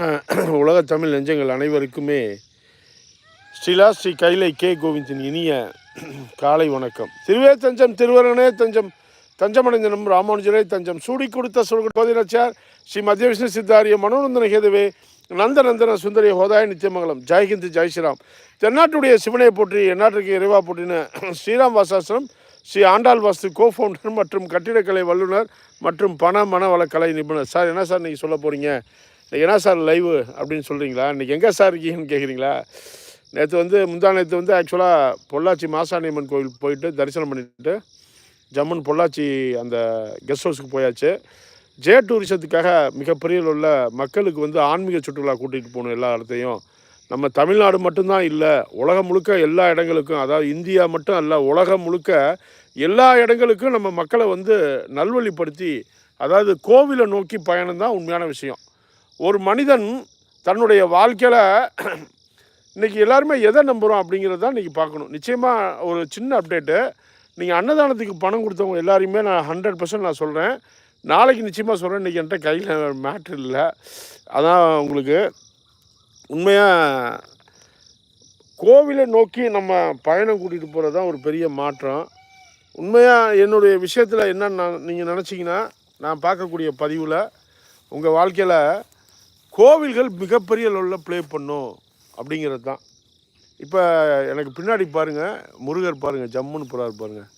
உலக தமிழ் நெஞ்சங்கள் அனைவருக்குமே ஸ்ரீலா ஸ்ரீ கைலை கே கோவிந்தின் இனிய காலை வணக்கம். திருவே தஞ்சம் திருவரணே தஞ்சம் தஞ்சமடைந்தனம் ராமானுஜரே தஞ்சம். சூடி கொடுத்த சுடுகோதினச்சார் ஸ்ரீ மத்திய விஷ்ணு சித்தாரிய மனோநந்தன ஹேதுவே நந்தநந்தன சுந்தரிய ஹோதாய நித்தியமங்கலம். ஜெய்ஹிந்த் ஜெய் ஸ்ரீராம். தென்னாட்டுடைய சிவனை போற்றி எந்நாட்டுக்கு இறைவா போற்றின ஸ்ரீராம் வாசாசனம் ஸ்ரீ ஆண்டாள் வாஸ்து கோ ஃபவுண்டர் மற்றும் கட்டிடக்கலை வல்லுநர் மற்றும் பண மனவள கலை நிபுணர். சார் என்ன சார் நீங்கள் சொல்ல போகிறீங்க என்ன சார் லைவு அப்படின்னு சொல்கிறீங்களா இன்றைக்கி எங்கே சார் இருக்கீங்கன்னு கேட்குறீங்களா நேற்று வந்து முந்தா நேற்று வந்து ஆக்சுவலாக பொள்ளாச்சி மாசாணியம்மன் கோயில் போயிட்டு தரிசனம் பண்ணிட்டு ஜம்முன் பொள்ளாச்சி அந்த கெஸ்ட் ஹவுஸுக்கு போயாச்சு. ஜே டூரிசத்துக்காக மிகப்பெரிய உள்ள மக்களுக்கு வந்து ஆன்மீக சுற்றுலா கூட்டிகிட்டு போகணும் எல்லா இடத்தையும். நம்ம தமிழ்நாடு மட்டும்தான் இல்லை உலகம் முழுக்க எல்லா இடங்களுக்கும் அதாவது இந்தியா மட்டும் அல்ல உலகம் முழுக்க எல்லா இடங்களுக்கும் நம்ம மக்களை வந்து நல்வழிப்படுத்தி அதாவது கோவிலை நோக்கி பயணம் தான் உண்மையான விஷயம். ஒரு மனிதன் தன்னுடைய வாழ்க்கையில் இன்றைக்கி எல்லாருமே எதை நம்புகிறோம் அப்படிங்கிறத தான் இன்றைக்கி பார்க்கணும். நிச்சயமாக ஒரு சின்ன அப்டேட்டு நீங்கள் அன்னதானத்துக்கு பணம் கொடுத்தவங்க எல்லாரையுமே நான் ஹண்ட்ரட் பர்சன்ட் நான் சொல்கிறேன் நாளைக்கு நிச்சயமாக சொல்கிறேன் இன்றைக்கி என்கிட்ட கையில் மேட்ரு இல்லை. அதான் உங்களுக்கு உண்மையாக கோவிலை நோக்கி நம்ம பயணம் கூட்டிகிட்டு போகிறது தான் ஒரு பெரிய மாற்றம். உண்மையாக என்னுடைய விஷயத்தில் என்ன நான் நீங்கள் நினச்சிங்கன்னா நான் பார்க்கக்கூடிய பதிவில் உங்கள் வாழ்க்கையில் கோவில்கள் மிகப்பெரிய லெவலில் ப்ளே பண்ணும் அப்படிங்கிறது தான். இப்போ எனக்கு பின்னாடி பாருங்கள் முருகர் பாருங்கள் ஜம்முன்னு புறார் பாருங்கள்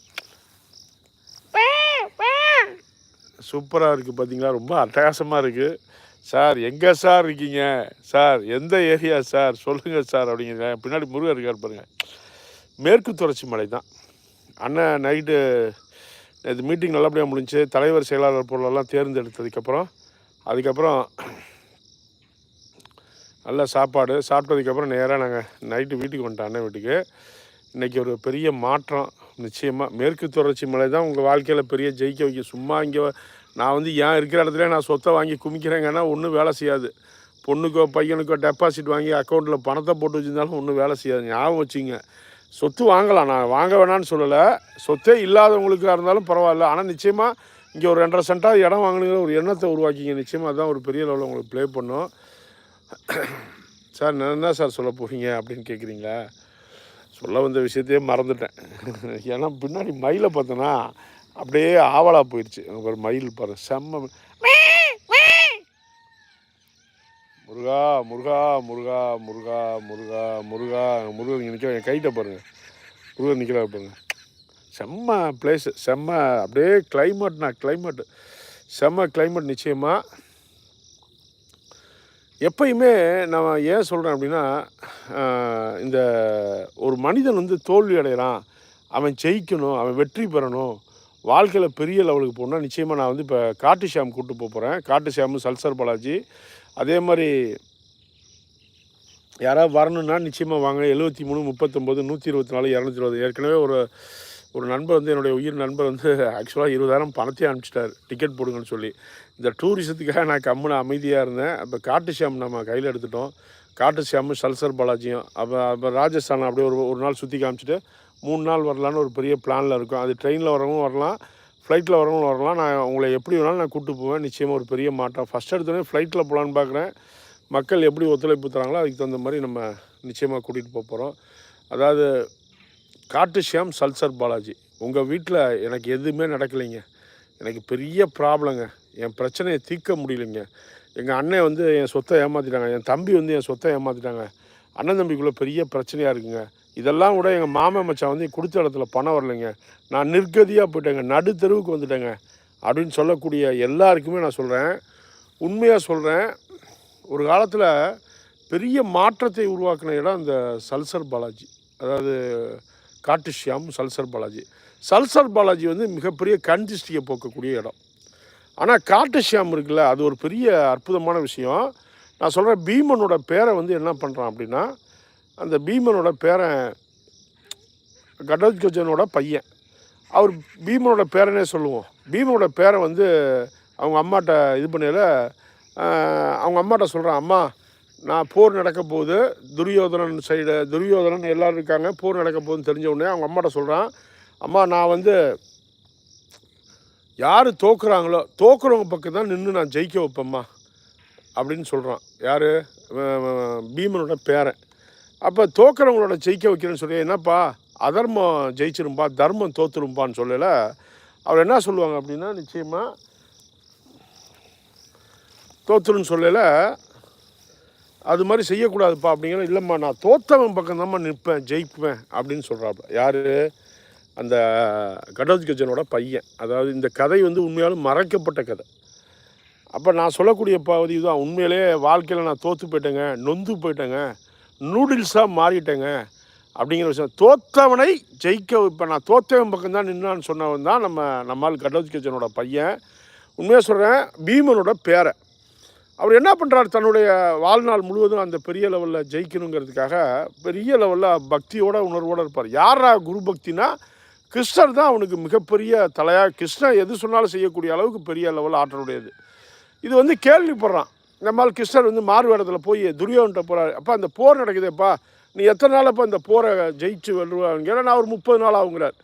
சூப்பராக இருக்குது பார்த்தீங்களா ரொம்ப அட்டகாசமாக இருக்குது சார் எங்கே சார் இருக்கீங்க? சார் எந்த ஏரியா சார்? சொல்லுங்கள் சார் அப்படிங்கிற பின்னாடி முருகர் இருக்கார் பாருங்கள் மேற்கு தொடர்ச்சி மலை தான். அண்ணன் நைட்டு இது மீட்டிங் நல்லபடியாக முடிஞ்சு தலைவர் செயலாளர் பொருளெல்லாம் தேர்ந்தெடுத்ததுக்கப்புறம் அதுக்கப்புறம் நல்ல சாப்பாடு. சாப்பிட்டதுக்கப்புறம் நேராக நாங்கள் நைட்டு வீட்டுக்கு வந்துட்டோம் அண்ணன் வீட்டுக்கு. இன்றைக்கி ஒரு பெரிய மாற்றம். நிச்சயமாக மேற்கு தொடர்ச்சி மலை தான் உங்கள் வாழ்க்கையில் பெரிய ஜெயிக்க வைக்க சும்மா இங்கே நான் வந்து ஏன் இருக்கிற இடத்துல நான் சொத்தை வாங்கி குமிக்கிறேங்கன்னா ஒன்றும் வேலை செய்யாது. பொண்ணுக்கோ பையனுக்கோ டெபாசிட் வாங்கி அக்கௌண்ட்டில் பணத்தை போட்டு வச்சுருந்தாலும் ஒன்றும் வேலை செய்யாது. ஞாபகம் வச்சுங்க. சொத்து வாங்கலாம். நான் வாங்க வேணான்னு சொல்லலை. சொத்தே இல்லாதவங்களுக்காக இருந்தாலும் பரவாயில்ல. ஆனால் நிச்சயமாக இங்கே ஒரு ரெண்டரை சென்ட்டாக இடம் வாங்கினுங்கிற ஒரு எண்ணத்தை உருவாக்கிங்க. நிச்சயமாக தான் ஒரு பெரிய லெவலில் உங்களுக்கு ப்ளே பண்ணும். சார் நான் என்ன சார் சொல்ல போகிறீங்க அப்படின்னு கேட்குறீங்களா சொல்ல வந்த விஷயத்தையே மறந்துட்டேன். ஏன்னா பின்னாடி மயிலை பார்த்தோன்னா அப்படியே ஆவலாக போயிடுச்சு எனக்கு ஒரு மயில் பாரு செம்ம முருகா முருகா முருகா முருகா முருகா முருகா முருகன் இங்கே நிற்க என் கைட்ட பாருங்கள் முருகன் நிற்கிறா பாருங்கள் செம்ம பிளேஸு செம்ம அப்படியே கிளைமேட்னா கிளைமேட்டு செம்ம கிளைமேட் நிச்சயமாக எப்பயுமே நான் ஏன் சொல்கிறேன் அப்படின்னா இந்த ஒரு மனிதன் வந்து தோல்வி அடைகிறான் அவன் ஜெயிக்கணும் அவன் வெற்றி பெறணும் வாழ்க்கையில் பெரிய லெவலுக்கு போகணுன்னா நிச்சயமாக நான் வந்து இப்போ காட்டு ஷாம் கூப்பிட்டு போக போகிறேன் காட்டு ஷாமு சல்சர் பாலாஜி. அதே மாதிரி யாராவது வரணும்னா நிச்சயமாக வாங்க. எழுபத்தி மூணு முப்பத்தொம்போது நூற்றி இருபத்தி நாலு இரநூத்தி இருபது. ஏற்கனவே ஒரு ஒரு நண்பர் வந்து என்னுடைய உயிர் நண்பர் வந்து ஆக்சுவலாக இருபதாயிரம் பணத்தையும் அனுப்பிச்சிட்டார். டிக்கெட் போடுங்கன்னு சொல்லி. இந்த டூரிசத்துக்காக நான் கம்முன்னு அமைதியாக இருந்தேன். அப்போ காட்டு ஷாம் நம்ம கையில் எடுத்துட்டோம். காட்டு ஷாமு சல்சர் பாலாஜியும். அப்போ அப்போ ராஜஸ்தான் அப்படியே ஒரு ஒரு நாள் சுற்றி காமிச்சிட்டு மூணு நாள் வரலான்னு ஒரு பெரிய பிளானில் இருக்கும். அது ட்ரெயினில் வரவும் வரலாம் ஃப்ளைட்டில் வரவும் வரலாம். நான் உங்களை எப்படி வேணாலும் நான் கூப்பிட்டு போவேன். நிச்சயமாக ஒரு பெரிய மாற்றம். ஃபஸ்ட் எடுத்தோடனே ஃப்ளைட்டில் போகலான்னு பார்க்குறேன் மக்கள் எப்படி ஒத்துழைப்பு தராங்களோ அதுக்கு தகுந்த மாதிரி நம்ம நிச்சயமாக கூட்டிகிட்டு போக போகிறோம் அதாவது காட்டு ஷியாம் சல்சர் பாலாஜி. உங்கள் வீட்டில் எனக்கு எதுவுமே நடக்கலைங்க. எனக்கு பெரிய ப்ராப்ளங்க என் பிரச்சனையை தீர்க்க முடியலைங்க. எங்கள் அண்ணன் வந்து என் சொத்தை ஏமாற்றிட்டாங்க என் தம்பி வந்து என் சொத்தை ஏமாற்றிட்டாங்க அண்ணன் தம்பிக்குள்ளே பெரிய பிரச்சனையாக இருக்குங்க. இதெல்லாம் கூட எங்கள் மாமன் மச்சான் வந்து கொடுத்த இடத்துல பணம் வரலைங்க. நான் நிர்கதியாக போயிட்டேங்க. நடு தெருவுக்கு வந்துட்டேங்க. அப்படின்னு சொல்லக்கூடிய எல்லாருக்குமே நான் சொல்கிறேன் உண்மையாக சொல்கிறேன் ஒரு காலத்தில் பெரிய மாற்றத்தை உருவாக்கின இடம் இந்த சல்சர் பாலாஜி. அதாவது காட்டுஷியாம் சல்சர் பாலாஜி. சல்சர் பாலாஜி வந்து மிகப்பெரிய கன்ஜிஸ்டியை போக்கக்கூடிய இடம். ஆனால் காட்டு ஷியாம் இருக்குல்ல அது ஒரு பெரிய அற்புதமான விஷயம். நான் சொல்கிறேன் பீமனோட பேரை வந்து என்ன பண்ணுறான் அப்படின்னா அந்த பீமனோட பேரன் கடோத்கஜனோட பையன். அவர் பீமனோட பேரனே சொல்லுவோம். பீமனோட பேரை வந்து அவங்க அம்மாட்ட இது பண்ணையில் அவங்க அம்மாட்ட சொல்கிறான் அம்மா நான் போர் நடக்க போகுது. துரியோதனன் சைடு துரியோதனன் எல்லோரும் இருக்காங்க. போர் நடக்க போகுதுன்னு தெரிஞ்ச உடனே அவங்க அம்மாட்ட சொல்கிறான் அம்மா நான் வந்து யார் தோக்குறாங்களோ தோக்குறவங்க பக்கம் தான் நின்று நான் ஜெயிக்க வைப்பேம்மா அப்படின்னு சொல்கிறான் யார்? பீமனோட பேரன். அப்போ தோக்குறவங்களோட ஜெயிக்க வைக்கிறேன்னு சொல்லி என்னப்பா அதர்மம் ஜெயிச்சிரும்பா தர்மம் தோத்துரும்பான்னு சொல்லல. அவர் என்ன சொல்லுவாங்க அப்படின்னா நிச்சயமாக தோத்துருன்னு சொல்லல. அது மாதிரி செய்யக்கூடாதுப்பா அப்படிங்கிற இல்லைம்மா நான் தோத்தவன் பக்கம் நிற்பேன் ஜெயிப்பேன் அப்படின்னு சொல்கிறாப்ப யார்? அந்த கடோத்கஜனோட பையன். அதாவது இந்த கதை வந்து உண்மையாலும் மறைக்கப்பட்ட கதை. அப்போ நான் சொல்லக்கூடிய பகுதி தான் உண்மையிலே வாழ்க்கையில் நான் தோற்று போயிட்டேங்க நொந்து போயிட்டேங்க நூடுல்ஸாக மாறிட்டேங்க அப்படிங்கிற விஷயம். தோத்தவனை ஜெயிக்க இப்போ நான் தோத்தவன் பக்கம் தான் நின்னான்னு சொன்னவன் தான் நம்ம நம்மால் கடோத்கஜனோட பையன். உண்மையாக சொல்கிறேன் பீமனோட பேரை. அவர் என்ன பண்ணுறார் தன்னுடைய வாழ்நாள் முழுவதும் அந்த பெரிய லெவலில் ஜெயிக்கணுங்கிறதுக்காக பெரிய லெவலில் பக்தியோட உணர்வோடு இருப்பார். யாரா குரு பக்தினா கிருஷ்ணர் தான் அவனுக்கு மிகப்பெரிய தலையாக கிருஷ்ணன் எது சொன்னாலும் செய்யக்கூடிய அளவுக்கு பெரிய லெவலில் ஆற்றலுடையது. இது வந்து கேள்விப்படுறான். நம்மால் கிருஷ்ணர் வந்து மாறுவேடத்தில் போய் துரியோன்ட்ட போகிறாரு அப்போ அந்த போர் நடக்குதேப்பா. நீ எத்தனை நாள் அப்போ இந்த போரை ஜெயிச்சு வெல்லுவாங்க நான் ஒரு முப்பது நாள் ஆகுங்கிறார்.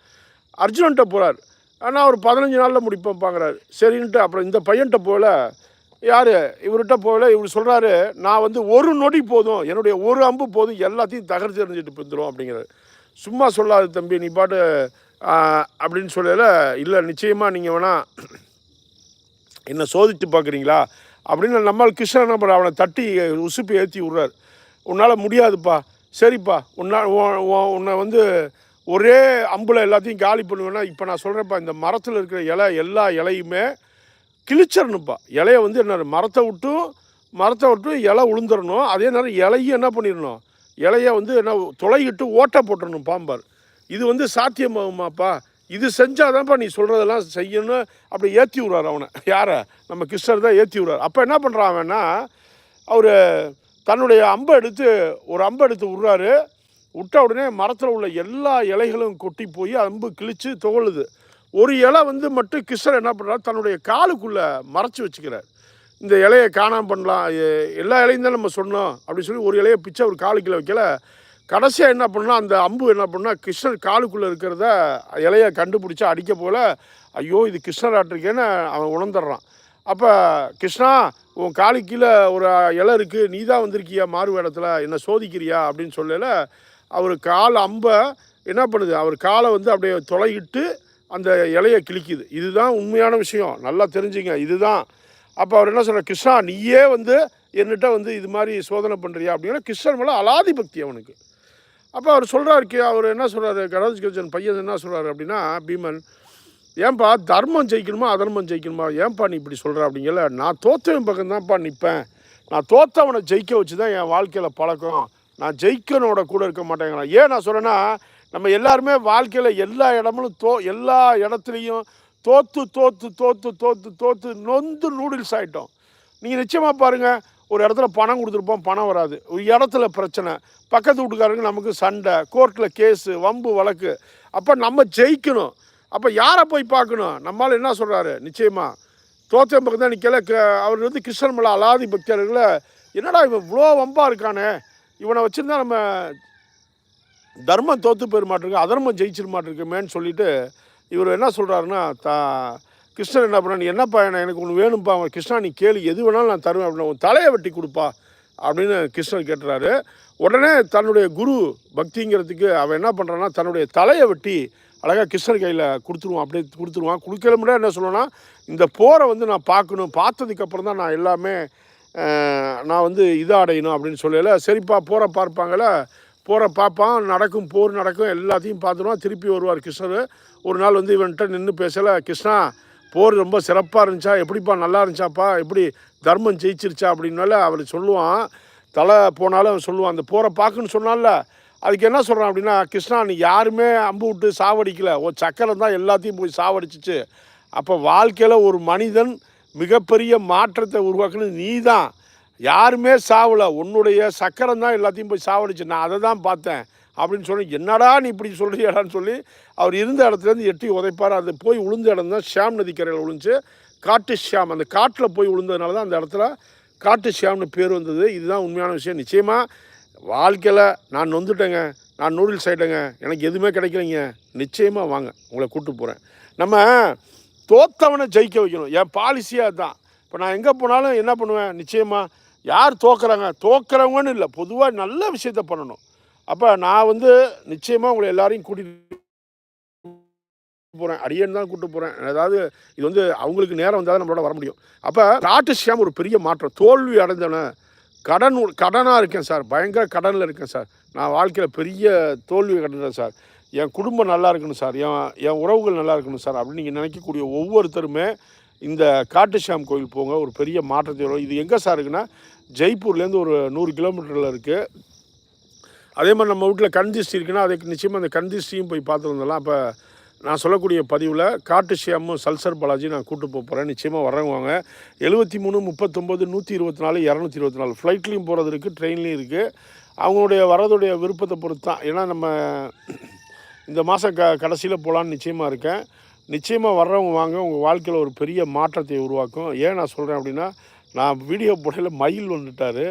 அர்ஜுனன்ட்ட போகிறார் ஆனால் ஒரு பதினஞ்சு நாளில் முடிப்பேன்ப்பாங்கிறார். சரின்ட்டு அப்புறம் இந்த பையன்கிட்ட போல யார்? இவர்கிட்ட போகல. இவர் சொல்கிறாரு நான் வந்து ஒரு நொடி போதும். என்னுடைய ஒரு அம்பு போதும். எல்லாத்தையும் தகர்த்து எறிஞ்சிட்டு போந்துடும் அப்படிங்கிறார். சும்மா சொல்லாது தம்பி. நீ பாட்டு அப்படின்னு சொல்லல இல்லை நிச்சயமாக நீங்கள் வேணால் என்னை சோதித்து பார்க்குறீங்களா? அப்படின்னு நம்மால் கிருஷ்ணன் என்ன பண்ணுற அவனை தட்டி உசுப்பி ஏற்றி விட்றாரு. உன்னால் முடியாதுப்பா. சரிப்பா உன்னால் உன்னை வந்து ஒரே அம்புல எல்லாத்தையும் காலி பண்ணுவேன்னா இப்போ நான் சொல்கிறேன்ப்பா இந்த மரத்தில் இருக்கிற இலை எல்லா இலையுமே கிழிச்சிடணும்ப்பா இலையை வந்து என்ன மரத்தை விட்டும் மரத்தை விட்டும் இலை உளுந்துடணும் அதே நேரம் இலையும் என்ன பண்ணிடணும்? இலையை வந்து என்ன துளையிட்டு ஓட்டை போட்டுடணும் பாம்பார். இது வந்து சாத்தியமாகுமாப்பா? இது செஞ்சாதான்ப்பா நீ சொல்கிறதெல்லாம் செய்யணும்னு அப்படி ஏற்றி விட்றாரு அவனை. யாரை? நம்ம கிருஷ்ணர் தான் ஏற்றி விடுறார் அப்போ என்ன பண்ணுறான் அவன்னா அவர் தன்னுடைய அம்பை எடுத்து ஒரு அம்பை எடுத்து விட்றாரு. விட்ட உடனே மரத்தில் உள்ள எல்லா இலைகளும் கொட்டி போய் அம்பு கிழிச்சு துவழுது ஒரு இலை வந்து மட்டும் கிருஷ்ணர் என்ன பண்ணுறாரு தன்னுடைய காலுக்குள்ளே மறைச்சி வச்சுக்கிறார். இந்த இலையை காணாமல் பண்ணலாம். எல்லா இலையும் தான் நம்ம சொன்னோம். அப்படின்னு சொல்லி ஒரு இலையை பிச்சை ஒரு காலுக்குள்ளே வைக்கல. கடைசியாக என்ன பண்ணால் அந்த அம்பு என்ன பண்ணால் கிருஷ்ணர் காலுக்குள்ளே இருக்கிறத இலையை கண்டுபிடிச்சி அடிக்க போல ஐயோ இது கிருஷ்ணர் ஆட்டிருக்கேன்னு அவன் உணர்ந்துடுறான். அப்போ கிருஷ்ணா உன் காலு கீழே ஒரு இலை இருக்குது நீ தான் வந்திருக்கியா மாறு வேடத்தில் என்னை சோதிக்கிறியா அப்படின்னு சொல்லல அவர் கால் அம்பை என்ன பண்ணுது அவர் காலை வந்து அப்படியே தொலையிட்டு அந்த இலையை கிழிக்குது. இதுதான் உண்மையான விஷயம் நல்லா தெரிஞ்சுங்க இதுதான். அப்போ அவர் என்ன சொல்கிறார் கிருஷ்ணா நீயே வந்து என்னிட்ட வந்து இது மாதிரி சோதனை பண்ணுறியா அப்படின்னா கிருஷ்ணன் மேலே அலாதி பக்தி அவனுக்கு. அப்போ அவர் சொல்கிறாரு அவர் என்ன சொல்கிறாரு கணேஷ் கிருஷ்ணன் பையன் என்ன சொல்கிறாரு அப்படின்னா பீமன் ஏன்பா தர்மம் ஜெயிக்கணுமா அதர்மம் ஜெயிக்கணுமா ஏன்பா நீ இப்படி சொல்கிற அப்படிங்கல நான் தோத்தவன் பக்கம் தான்ப்பா நிற்பேன் நான் தோத்தவனை ஜெயிக்க வச்சு தான் என் வாழ்க்கையில் பழக்கம். நான் ஜெயிக்கனோட கூட இருக்க மாட்டேங்கிறான். ஏன் நான் சொல்கிறேன்னா நம்ம எல்லாருமே வாழ்க்கையில் எல்லா இடமும் தோ எல்லா இடத்துலையும் தோற்று தோற்று தோற்று தோற்று தோற்று நொந்து நூடுல்ஸ் ஆகிட்டோம் நீங்கள் நிச்சயமாக பாருங்கள் ஒரு இடத்துல பணம் கொடுத்துருப்போம் பணம் வராது. ஒரு இடத்துல பிரச்சனை. பக்கத்து வீட்டுக்காரங்க நமக்கு சண்டை கோர்ட்டில் கேஸு வம்பு வழக்கு. அப்போ நம்ம ஜெயிக்கணும். அப்போ யாரை போய் பார்க்கணும்? நம்மளால் என்ன சொல்கிறாரு நிச்சயமாக தோத்தம் பக்கம் தான் நிற்கல அவர் வந்து கிருஷ்ணன் மலை அலாதி பக்தர்களை என்னடா இவன் இவ்வளோ வம்பாக இருக்கானே? இவனை வச்சுருந்தா நம்ம தர்மம் தோற்று போயிட மாட்டிருக்கு அதர்மம் ஜெயிச்சிட மாட்டிருக்குமேன்னு சொல்லிட்டு இவர் என்ன சொல்கிறாருன்னா தா கிருஷ்ணன் என்ன பண்ண நீ என்னப்பா என்ன எனக்கு ஒன்று வேணும்ப்பா அவன் கிருஷ்ணா நீ கேளு எது வேணாலும் நான் தருவேன் அப்படின்னா உன் தலையை வெட்டி கொடுப்பா அப்படின்னு கிருஷ்ணன் கேட்டுறாரு. உடனே தன்னுடைய குரு பக்திங்கிறதுக்கு அவன் என்ன பண்ணுறான்னா தன்னுடைய தலையை வெட்டி அழகாக கிருஷ்ணர் கையில் கொடுத்துருவான் அப்படியே கொடுத்துருவான். கொடுக்கல முடியாது என்ன சொல்லணும்னா இந்த போரை வந்து நான் பார்க்கணும் பார்த்ததுக்கப்புறம் தான் நான் எல்லாமே நான் வந்து இதை அடையணும் அப்படின்னு சொல்லல. சரிப்பா போரை பார்ப்பாங்கள போரை பார்ப்பான் நடக்கும் போர் நடக்கும் எல்லாத்தையும் பார்த்துருவான் திருப்பி வருவார் கிருஷ்ணர். ஒரு நாள் வந்து இவன்கிட்ட நின்று பேசலை கிருஷ்ணா போர் ரொம்ப சிறப்பாக இருந்துச்சா? எப்படிப்பா நல்லா இருந்துச்சாப்பா? எப்படி தர்மம் ஜெயிச்சிருச்சா? அப்படின்னால அவர் சொல்லுவான். தலை போனாலும் அவன் சொல்லுவான் அந்த போரை பார்க்குன்னு சொன்னால அதுக்கு என்ன சொல்கிறான் அப்படின்னா கிருஷ்ணா நீ யாருமே அம்பு விட்டு சாவடிக்கல. ஒரு சக்கரம் தான் எல்லாத்தையும் போய் சாவடிச்சிச்சு. அப்போ வாழ்க்கையில் ஒரு மனிதன் மிகப்பெரிய மாற்றத்தை உருவாக்குனது நீ தான் யாருமே சாவலை. உன்னுடைய சக்கரம் தான் எல்லாத்தையும் போய் சாவடிச்சு. நான் அதை தான் பார்த்தேன். அப்படின்னு சொல்லி என்னடா நீ இப்படி சொல்றியாடான்னு சொல்லி அவர் இருந்த இடத்துலேருந்து எட்டி உதைப்பார். அது போய் விழுந்த இடம் தான். ஷியாம் நதிக்கரையில் விழுந்துச்சு காட்டு ஷியாம். அந்த காட்டில் போய் விழுந்ததுனால தான் அந்த இடத்துல காட்டு ஷியாம்னு பேர் வந்தது. இதுதான் உண்மையான விஷயம். நிச்சயமாக வாழ்க்கையில் நான் நொந்துட்டேங்க. நான் நூடுல்ஸ் ஆகிட்டேங்க எனக்கு எதுவுமே கிடைக்கலைங்க. நிச்சயமாக வாங்க. உங்களை கூட்டு போகிறேன் நம்ம தோத்தவனை ஜெயிக்க வைக்கணும். என் பாலிசியாக தான் இப்போ நான் எங்கே போனாலும் என்ன பண்ணுவேன்? நிச்சயமாக யார் தோக்குறாங்க? தோக்குறவங்கன்னு இல்லை. பொதுவாக நல்ல விஷயத்த பண்ணணும். அப்போ நான் வந்து நிச்சயமாக உங்களை எல்லாரையும் கூட்டிகிட்டு போகிறேன் அடியன் தான் கூட்டு போகிறேன் அதாவது இது வந்து அவங்களுக்கு நேரம் வந்தால் தான் நம்மளோட வர முடியும். அப்போ காட்டு ஒரு பெரிய மாற்றம். தோல்வி அடைஞ்சவன கடன் கடனாக இருக்கேன் சார். பயங்கர கடனில் இருக்கேன் சார். நான் வாழ்க்கையில் பெரிய தோல்வி கட்டுறேன் சார். என் குடும்பம் நல்லா இருக்கணும் சார். என் என் உறவுகள் நல்லா இருக்கணும் சார் அப்படின்னு நீங்கள் நினைக்கக்கூடிய ஒவ்வொருத்தருமே இந்த காட்டுஷியாம் கோயில் போங்க. ஒரு பெரிய மாற்றத்தை வரும். இது எங்கே சார் இருக்குன்னா ஜெய்ப்பூர்லேருந்து ஒரு நூறு கிலோமீட்டரில் இருக்குது அதே மாதிரி நம்ம வீட்டில் கண் திருஷ்டி இருக்குன்னா அதுக்கு நிச்சயமாக அந்த கண் திருஷ்டியும் போய் பார்த்து அப்போ நான் சொல்லக்கூடிய பதிவில் காட்டு ஷியாமும் சல்சர் பாலாஜி நான் கூட்டு போக போகிறேன் நிச்சயமாக வர்றவங்க எழுபத்தி மூணு முப்பத்தொம்போது நூற்றி இருபத்தி நாலு இரநூத்தி இருபத்தி நாலு ஃப்ளைட்லேயும் போகிறது இருக்குது ட்ரெயின்லேயும் இருக்குது அவங்களுடைய வரதுடைய விருப்பத்தை பொறுத்து தான் ஏன்னா நம்ம இந்த மாதம் க கடைசியில் போகலான்னு நிச்சயமாக இருக்கேன். நிச்சயமாக வர்றவங்க வாங்க. உங்கள் வாழ்க்கையில் ஒரு பெரிய மாற்றத்தை உருவாக்கும். ஏன் நான் சொல்கிறேன் அப்படின்னா நான் வீடியோ போடையில் மயில் வந்துட்டார்.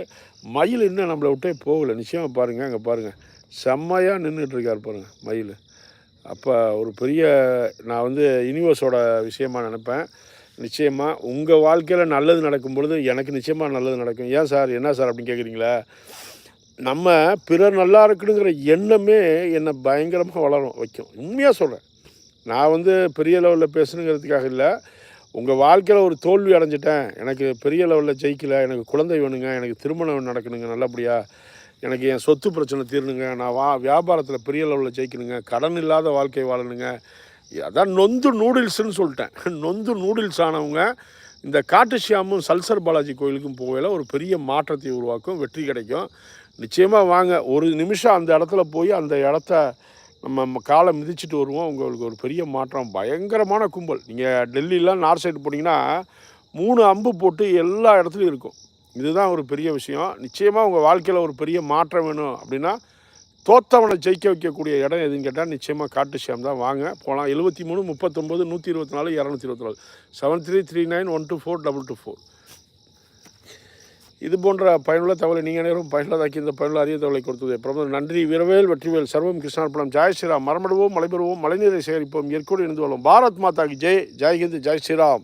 மயில் இன்னும் நம்மளை விட்டே போகலை. நிச்சயமாக பாருங்கள் அங்கே பாருங்கள் செம்மையாக நின்றுட்டுருக்கார் பாருங்கள் மயில். அப்போ ஒரு பெரிய நான் வந்து யூனிவர்ஸோட விஷயமா நினப்பேன். நிச்சயமாக உங்கள் வாழ்க்கையில் நல்லது நடக்கும் பொழுது எனக்கு நிச்சயமாக நல்லது நடக்கும். ஏன் சார்? என்ன சார் அப்படின்னு கேட்குறீங்களா நம்ம பிறர் நல்லா இருக்கணுங்கிற எண்ணமே என்னை பயங்கரமாக வளரும் வைக்கும். உண்மையாக சொல்கிறேன் நான் வந்து பெரிய லெவலில் பேசணுங்கிறதுக்காக இல்லை. உங்கள் வாழ்க்கையில் ஒரு தோல்வி அடைஞ்சிட்டேன். எனக்கு பெரிய லெவலில் ஜெயிக்கலை. எனக்கு குழந்தை வேணுங்க. எனக்கு திருமணம் நடக்கணுங்க நல்லபடியாக எனக்கு என் சொத்து பிரச்சனை தீரணுங்க. நான் வா வியாபாரத்தில் பெரிய லெவலில் ஜெயிக்கணுங்க. கடன் இல்லாத வாழ்க்கை வாழணுங்க. அதான் நொந்து நூடுல்ஸ்னு சொல்லிட்டேன். நொந்து நூடுல்ஸ் ஆனவங்க இந்த காட்டு ஷியாமும் சல்சர் பாலாஜி கோயிலுக்கும் போகையில் ஒரு பெரிய மாற்றத்தை உருவாக்கும் வெற்றி கிடைக்கும். நிச்சயமாக வாங்க. ஒரு நிமிஷம் அந்த இடத்துல போய் அந்த இடத்த நம்ம காலை மிதிச்சிட்டு வருவோம். உங்களுக்கு ஒரு பெரிய மாற்றம். பயங்கரமான கும்பல். நீங்கள் டெல்லியெலாம் நார்த் சைடு போனீங்கன்னா மூணு அம்பு போட்டு எல்லா இடத்துலையும் இருக்கும். இதுதான் ஒரு பெரிய விஷயம். நிச்சயமாக உங்கள் வாழ்க்கையில் ஒரு பெரிய மாற்றம் வேணும் அப்படின்னா தோத்தவனை ஜெயிக்க வைக்கக்கூடிய இடம் எதுன்னு கேட்டால் நிச்சயமாக காட்டு ஷியாம் தான். வாங்க போகலாம் எழுபத்தி மூணு முப்பத்தொம்போது நூற்றி இருபத்தி நாலு இரநூத்தி இருபத்தி நாலு. Seven three three nine one two four double two four இது போன்ற பயனுள்ள தகவலை நீங்கள் அனைவரும் பயனுள்ளதாக்கி இந்த பயனுள்ள அறிய தகவலை கொடுத்தது. பிரதமர் நன்றி வீரவேல் வெற்றிவேல் சர்வம் கிருஷ்ணார்பணம். ஜாய் ஸ்ரீராம். மரமடுவோம் மலைபெறுவோம் மழைநீரை சேகரிப்போம் இயற்கையோடு இணைந்து வரும் பாரத் மாதாக்கு ஜெய். ஜெய்ஹிந்த் ஜெய் ஸ்ரீராம்.